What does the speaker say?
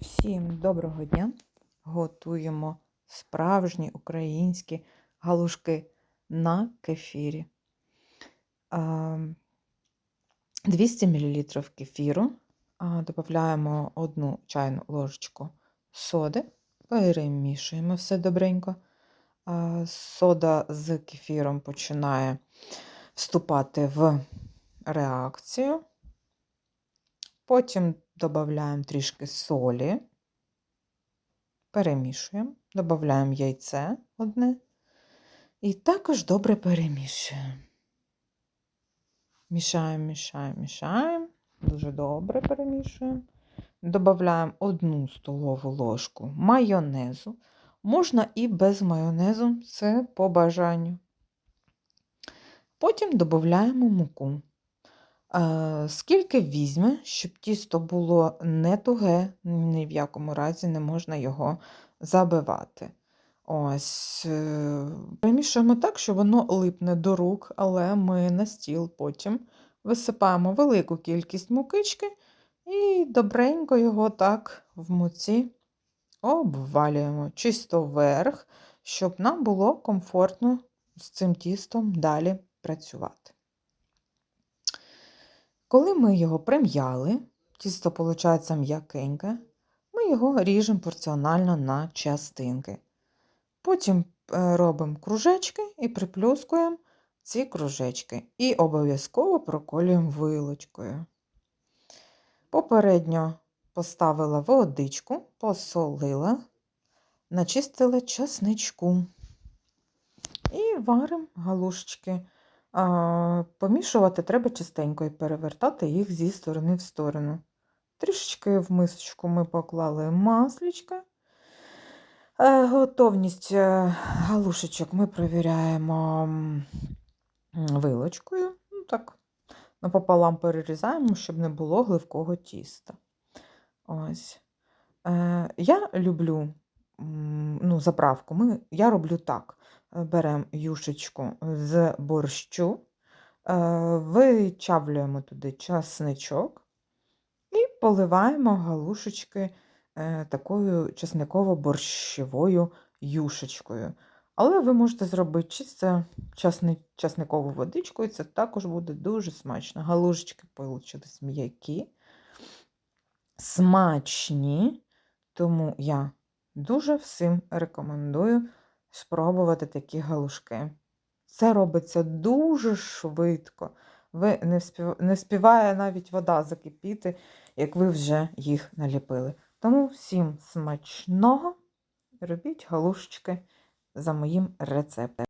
Всім доброго дня! Готуємо справжні українські галушки на кефірі. 200 мл кефіру. Додаємо одну чайну ложечку соди, перемішуємо все добренько. Сода з кефіром починає вступати в реакцію. Потім додаємо трішки солі, перемішуємо, додаємо яйце одне і також добре перемішуємо. Мішаємо, мішаємо, мішаємо, дуже добре перемішуємо. Додаємо одну столову ложку майонезу. Можна і без майонезу, це по бажанню. Потім додаємо муку. Е, Скільки візьме, щоб тісто було не туге, ні в якому разі не можна його забивати. Ось, е, Перемішуємо так, щоб воно липне до рук, але ми на стіл потім висипаємо велику кількість мукички і добренько його так в муці обвалюємо чисто вверх, щоб нам було комфортно з цим тістом далі працювати. Коли ми його прим'яли, тісто виходить м'якеньке, ми його ріжемо порціонально на частинки. Потім е, робимо кружечки і приплюскуємо ці кружечки. І обов'язково проколюємо вилочкою. Попередньо поставила водичку, посолила, начистила часничку. І варимо галушечки. Помішувати треба частенько і перевертати їх зі сторони в сторону. Трішечки в мисочку ми поклали маслічка. Е, Готовність е, галушечок ми перевіряємо вилочкою. Ну, так, напополам перерізаємо, щоб не було гливкого тіста. Ось. Е, Я люблю ну, заправку. Я роблю так беремо юшечку з борщу, е, вичавлюємо туди часничок і поливаємо галушечки е, такою часниково-борщовою юшечкою. Але ви можете зробити чисто часни, часникову водичку, і це також буде дуже смачно. Галушечки получились м'які, смачні, тому я дуже всім рекомендую спробувати такі галушки. Це робиться дуже швидко. Ви не, спів... не співає навіть вода закипіти, як ви вже їх наліпили. Тому всім смачного робіть галушечки за моїм рецептом.